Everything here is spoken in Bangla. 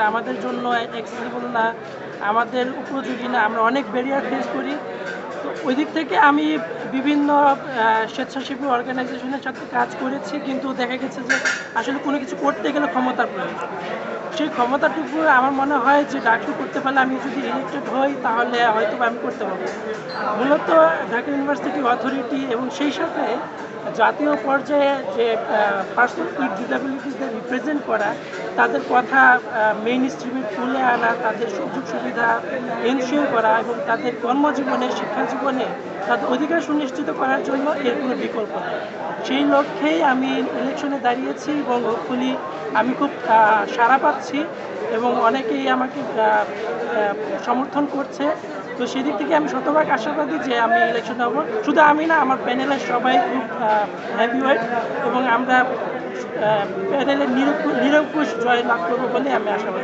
এটা আমাদের জন্য অ্যাক্সেসিবল না, আমাদের উপযোগী না, আমরা অনেক ব্যারিয়ার ফেস করি। তো ওই দিক থেকে আমি বিভিন্ন স্বেচ্ছাসেবী অর্গানাইজেশনের সাথে কাজ করেছি, কিন্তু দেখা গেছে যে আসলে কোনো কিছু করতে গেলে ক্ষমতার প্রয়োজন। সেই ক্ষমতাটুকু আমার মনে হয় যে ডাক্তার করতে পারলে আমি যদি ইলেক্টেড হই, তাহলে হয়তো আমি করতে পারব। মূলত ঢাকা ইউনিভার্সিটি অথরিটি এবং সেই সাথে জাতীয় পর্যায়ে যে পার্সন উইথ ডিসেবিলিটিসদের রিপ্রেজেন্ট করা তাদের কথা মেইন স্ট্রিমে তুলে আনা, তাদের সুযোগ সুবিধা এনশিওর করা এবং তাদের কর্মজীবনে শিক্ষা জীবনে তাদের অধিকার সুনিশ্চিত করার জন্য এর কোনো বিকল্প নেই। সেই লক্ষ্যেই আমি ইলেকশনে দাঁড়িয়েছি এবং হোপফুলি আমি খুব সাড়া পাচ্ছি। এবং অনেকেই আমাকে সমর্থন করছে। তো সেদিক থেকে আমি শতভাগ আশাবাদী যে আমি ইলেকশন হব। শুধু আমি না, আমার প্যানেলের সবাই খুব হ্যাভিওয়েট এবং আমরা প্যানেলের নিরঙ্কুশ জয় লাভ করব বলে আমি আশাবাদী।